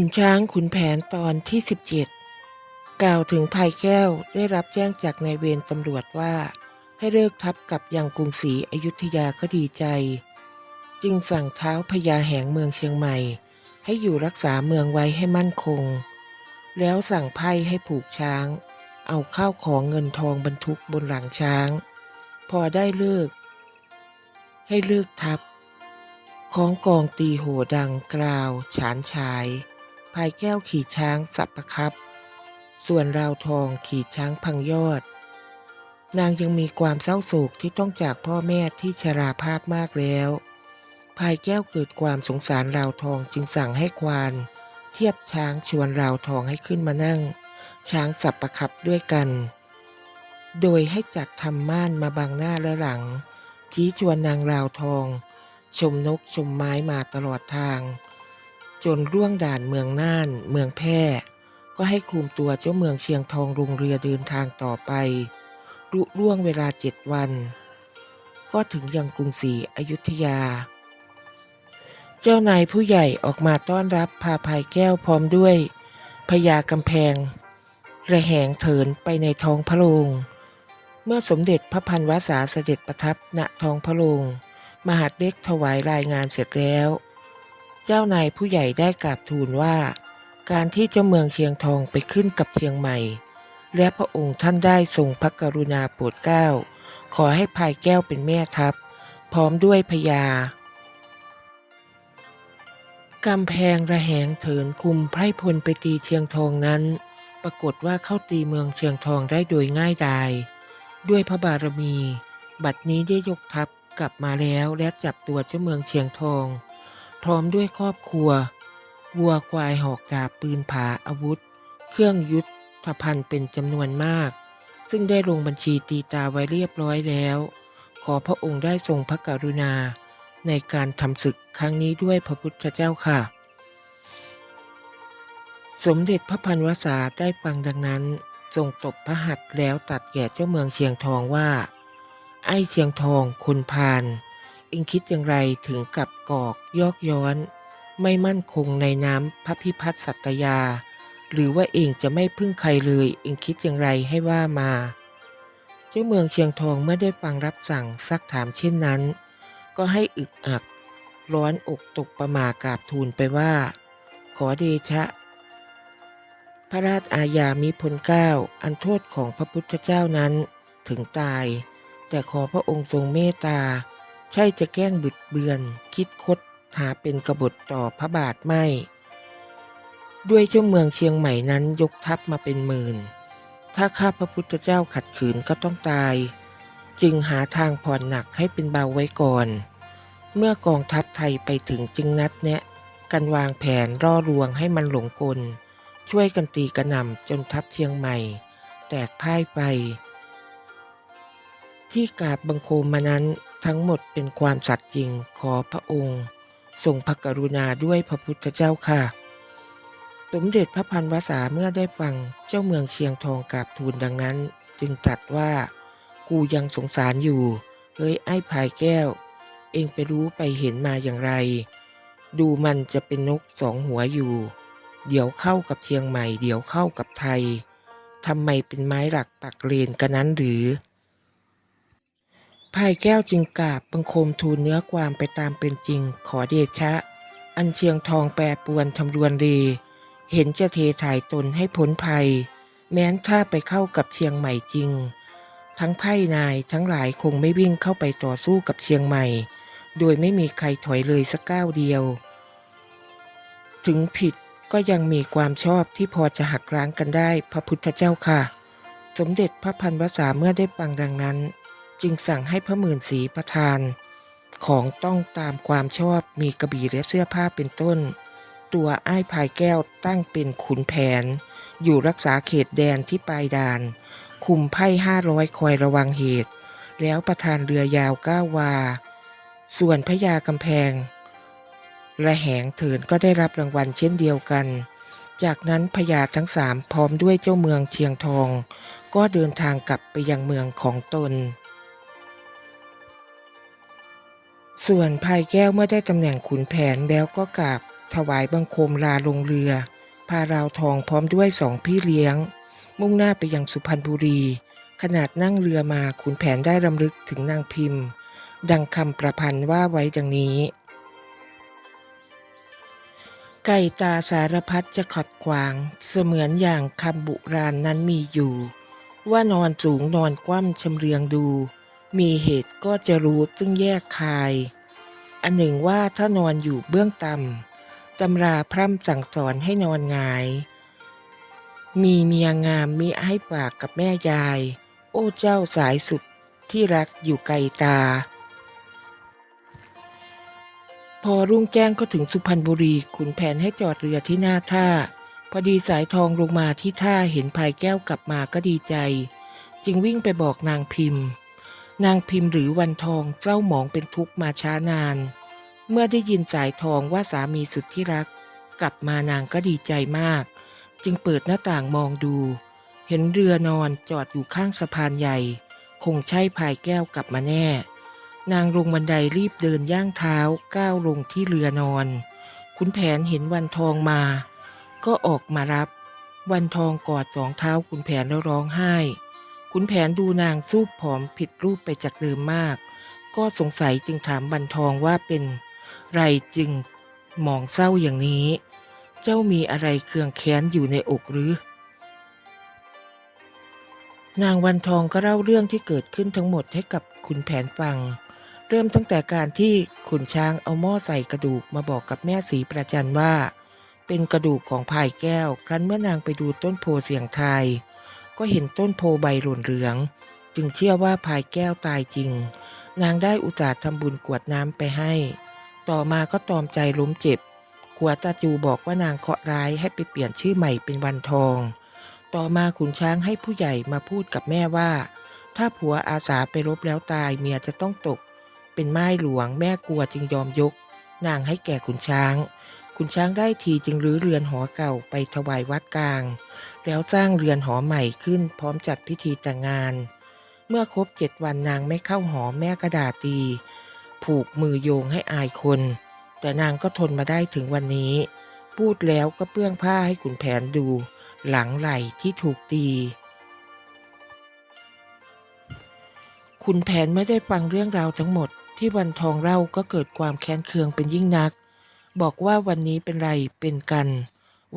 ขุนช้างขุนแผนตอนที่ 17 กล่าวถึงภายแก้วได้รับแจ้งจากนายเวรตำรวจว่า ให้เลิกทับกับยังกรุงศรีอยุธยาก็ดีใจ จึงสั่งเท้าพญาแหงเมืองเชียงใหม่ ให้อยู่รักษาเมืองไว้ให้มั่นคง แล้วสั่งไพ่ให้ผูกช้าง เอาข้าวของเงินทองบรรทุกบนหลังช้าง พอได้เลิก ให้เลิกทับของกองตีโหดังกล่าวฉานฉาย ภายแก้วขี่ช้างสับประครับ ส่วนราวทองขี่ช้างพังยอด นางยังมีความเศร้าโศกที่ต้องจากพ่อแม่ที่ชราภาพมากแล้วภายแก้วเกิดความสงสารราวทองจึงสั่งให้ควาน เทียบช้างชวนราวทองให้ขึ้นมานั่ง ช้างสับประคับด้วยกัน โดยให้จัดทำม่านมาบังหน้าและหลัง ชี้ชวนนางราวทอง ชมนกชมไม้มาตลอดทาง จนร่วงด่านเมืองน่าน เมืองแพร่ ก็ให้คุมตัวเจ้าเมืองเชียงทองลงเรือเดินทางต่อไป รุร่วงเวลาเจ็ดวัน ก็ถึงยังกรุงศรีอยุธยา เจ้านายผู้ใหญ่ออกมาต้อนรับพาภายแก้วพร้อมด้วยพญากำแพง ระแหงเถินไปในท้องพระโรงเมื่อสมเด็จพระพันวษาเสด็จประทับณท้องพระโรงมหาดเล็กถวายรายงานเสร็จแล้ว เจ้านายผู้ใหญ่ได้กราบทูลว่า การที่เจ้าเมืองเชียงทองไปขึ้นกับเชียงใหม่ และพระองค์ท่านได้ทรงพระกรุณาโปรดเกล้า ขอให้ภายแก้วเป็นแม่ทัพ พร้อมด้วยพญากำแพงระแหงเถินคุมไพร่พลไปตีเชียงทองนั้น ปรากฏว่าเข้าตีเมืองเชียงทองได้โดยง่ายดาย ด้วยพระบารมี บัดนี้ได้ยกทัพกลับมาแล้วและจับตัวเจ้าเมืองเชียงทอง พร้อมด้วยครอบครัว วัวควายหอกดาบปืนผาอาวุธ เครื่องยุทธภัณฑ์เป็นจำนวนมาก ซึ่งได้ลงบัญชีตีตาไว้เรียบร้อยแล้ว ขอพระองค์ได้ทรงพระกรุณา ในการทำศึกครั้งนี้ด้วยพระพุทธเจ้าค่ะ สมเด็จพระพันวษาได้ฟังดังนั้นทรงตบพระหัตถ์แล้วตัดแก่เจ้าเมืองเชียงทองว่า ไอ้เชียงทองคุณพาน เองคิดอย่างไรถึงกับกอกยอกย้อน ไม่มั่นคงในน้ำพระพิพัฒน์สัตยา หรือว่าเองจะไม่พึ่งใครเลย เองคิดอย่างไรให้ว่ามา เจ้าเมืองเชียงทองเมื่อได้ฟังรับสั่งซักถามเช่นนั้น ก็ให้อึกอัก ร้อนอกตกประมากราบทูลไปว่า ขอเดชะ พระราชอาญามิพลเก้าอันโทษของพระพุทธเจ้านั้นถึงตาย แต่ขอพระองค์ทรงเมตตา ใช่จะแกล้งบิดเบือน คิดคดหาเป็นกบฏต่อพระบาทไม่ ด้วยเจ้าเมืองเชียงใหม่นั้นยกทัพมาเป็นหมื่น ถ้าข้าพระพุทธเจ้าขัดขืนก็ต้องตาย จึงหาทางผ่อนหนักให้เป็นเบาไว้ก่อน เมื่อกองทัพไทยไปถึงจึงนัดแนะ กันวางแผนร่อลวงให้มันหลงกล ช่วยกันตีกระหน่ำจนทัพเชียงใหม่ แตกพ่ายไปที่กราบบังคมมานั้น ทั้งหมดเป็นความสัตย์จริงขอพระองค์ทรงพระกรุณาด้วยพระพุทธเจ้าค่ะ สมเด็จพระพันวษาเมื่อได้ฟังเจ้าเมืองเชียงทองกราบทูลดังนั้น จึงตรัสว่ากูยังสงสารอยู่ เฮ้ยไอ้ภายแก้ว เองไปรู้ไปเห็นมาอย่างไร ดูมันจะเป็นนกสองหัวอยู่ เดี๋ยวเข้ากับเชียงใหม่ เดี๋ยวเข้ากับไทยทำไมเป็นไม้หลักปักเลนกันนั้นหรือ ภายแก้วจึงกราบบังคมทูลเนื้อความไปตามเป็นจริง ขอเดชะ อันเชียงทองแปรปวนทำรวนเรเห็นจะเทถ่ายตนให้พ้นภัย แม้นถ้าไปเข้ากับเชียงใหม่จริง ทั้งไพ่นายทั้งหลายคงไม่วิ่งเข้าไปต่อสู้กับเชียงใหม่ โดยไม่มีใครถอยเลยสักก้าวเดียว ถึงผิดก็ยังมีความชอบที่พอจะหักล้างกันได้พระพุทธเจ้าค่ะ สมเด็จพระพันวษาเมื่อได้ฟังดังนั้น จึงสั่งให้พระหมื่นสีประทาน ของต้องตามความชอบมีกระบี่และเสื้อผ้าเป็นต้น ตัวอ้ายภายแก้วตั้งเป็นขุนแผน อยู่รักษาเขตแดนที่ปลายด่าน คุมไพ่ห้าร้อยคอยระวังเหตุ แล้วประทานเรือยาวก้าวา ส่วนพญากำแพงระแหงเถินก็ได้รับรางวัลเช่นเดียวกัน จากนั้นพญาทั้งสามพร้อมด้วยเจ้าเมืองเชียงทอง ก็เดินทางกลับไปยังเมืองของตน ส่วนภายแก้วเมื่อได้ตำแหน่งขุนแผนแล้วก็กราบถวายบังคมลาลงเรือ พาราวทองพร้อมด้วยสองพี่เลี้ยง มุ่งหน้าไปยังสุพรรณบุรี ขนาดนั่งเรือมาขุนแผนได้รำลึกถึงนางพิมพ์ ดังคำประพันธ์ว่าไว้ดังนี้ ไก่ตาสารพัดจะขัดขวาง เสมือนอย่างคำบุราณนนั้นมีอยู่ ว่านอนสูงนอนคว่ำชำเลืองดู มีเหตุก็จะรู้ซึ่งแยกคาย อันหนึ่งว่าถ้านอนอยู่เบื้องต่ำตำราพร่ำสั่งสอนให้นอนงาย มีเมียงามมิให้ฝากกับแม่ยาย โอ้เจ้าสายสุดที่รักอยู่ไกลตา พอรุ่งแจ้งก็ถึงสุพรรณบุรีขุนแผนให้จอดเรือที่หน้าท่า พอดีสายทองลงมาที่ท่าเห็นพายแก้วกลับมาก็ดีใจ จึงวิ่งไปบอกนางพิมพ์ นางพิมพ์หรือวันทองเจ้าหมองเป็นทุกข์มาช้านาน เมื่อได้ยินสายทองว่าสามีสุดที่รัก กลับมานางก็ดีใจมาก จึงเปิดหน้าต่างมองดู เห็นเรือนอนจอดอยู่ข้างสะพานใหญ่ คงใช่พายแก้วกลับมาแน่ นางลงบันไดรีบเดินย่างเท้าก้าวลงที่เรือนอน ขุนแผนเห็นวันทองมา ก็ออกมารับ วันทองกอดสองเท้าขุนแผนแล้วร้องไห้ ขุนแผนดูนางสู้ผอมผิดรูปไปจากเดิมมาก ก็สงสัยจึงถามวันทองว่าเป็นไรจึงมองเศร้าอย่างนี้ เจ้ามีอะไรเคืองแค้นอยู่ในอกหรือ นางวันทองก็เล่าเรื่องที่เกิดขึ้นทั้งหมดให้กับขุนแผนฟัง เริ่มตั้งแต่การที่ขุนช้างเอาหม้อใส่กระดูกมาบอกกับแม่สีประจันว่า เป็นกระดูกของพายแก้ว ครั้นเมื่อนางไปดูต้นโพเสียงไทย ก็เห็นต้นโพใบหล่นเหลือง จึงเชื่อว่าพายแก้วตายจริง นางได้อุตส่าห์ทำบุญกวดน้ำไปให้ ต่อมาก็ตอมใจล้มเจ็บกัวตาจูบอกว่านางเคาะร้ายให้ไปเปลี่ยนชื่อใหม่เป็นวันทอง ต่อมาขุนช้างให้ผู้ใหญ่มาพูดกับแม่ว่า ถ้าผัวอาสาไปรบแล้วตายเมียจะต้องตก เป็นไม้หลวงแม่กลัวจึงยอมยก นางให้แก่ขุนช้าง ขุนช้างได้ทีจึงรื้อเรือนหอเก่าไปถวายวัดกลาง แล้วสร้างเรือนหอใหม่ขึ้นพร้อมจัดพิธีแต่งงาน เมื่อครบเจ็ดวันนางไม่เข้าหอแม่กระดาตี ผูกมือโยงให้อายคน แต่นางก็ทนมาได้ถึงวันนี้ พูดแล้วก็เปื้องผ้าให้ขุนแผนดู หลังไหล่ที่ถูกตีขุนแผนไม่ได้ฟังเรื่องราวทั้งหมดที่วันทองเล่าก็เกิดความแค้นเคืองเป็นยิ่งนัก บอกว่าวันนี้เป็นไรเป็นกัน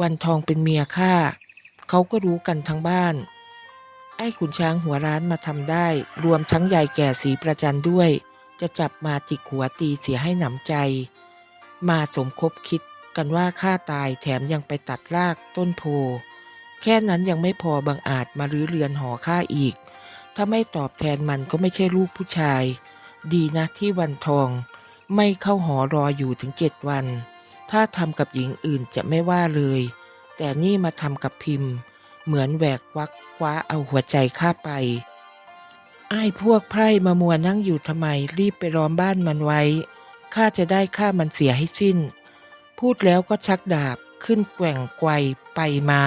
วันทองเป็นเมียข้าเขาก็รู้กันทั้งบ้าน ไอ้ขุนช้างหัวร้านมาทำได้ รวมทั้งยายแก่สีประจันด้วย จะจับมาจิกหัวตีเสียให้หนำใจ มาสมคบคิดกันว่าข้าตายแถมยังไปตัดรากต้นโพ แค่นั้นยังไม่พอบังอาจมารื้อเรือนหอข้าอีก ถ้าไม่ตอบแทนมันก็ไม่ใช่ลูกผู้ชาย ดีนะที่วันทอง ไม่เข้าหอรออยู่ถึงเจ็ดวัน ถ้าทำกับหญิงอื่นจะไม่ว่าเลย แต่นี่มาทำกับพิมพ์ เหมือนแหวกวักคว้าเอาหัวใจข้าไป ไอ้พวกไพร่มามัวนั่งอยู่ทำไมรีบไปล้อมบ้านมันไว้ ข้าจะได้ฆ่ามันเสียให้สิ้น พูดแล้วก็ชักดาบขึ้นแกว่งไกวไปมา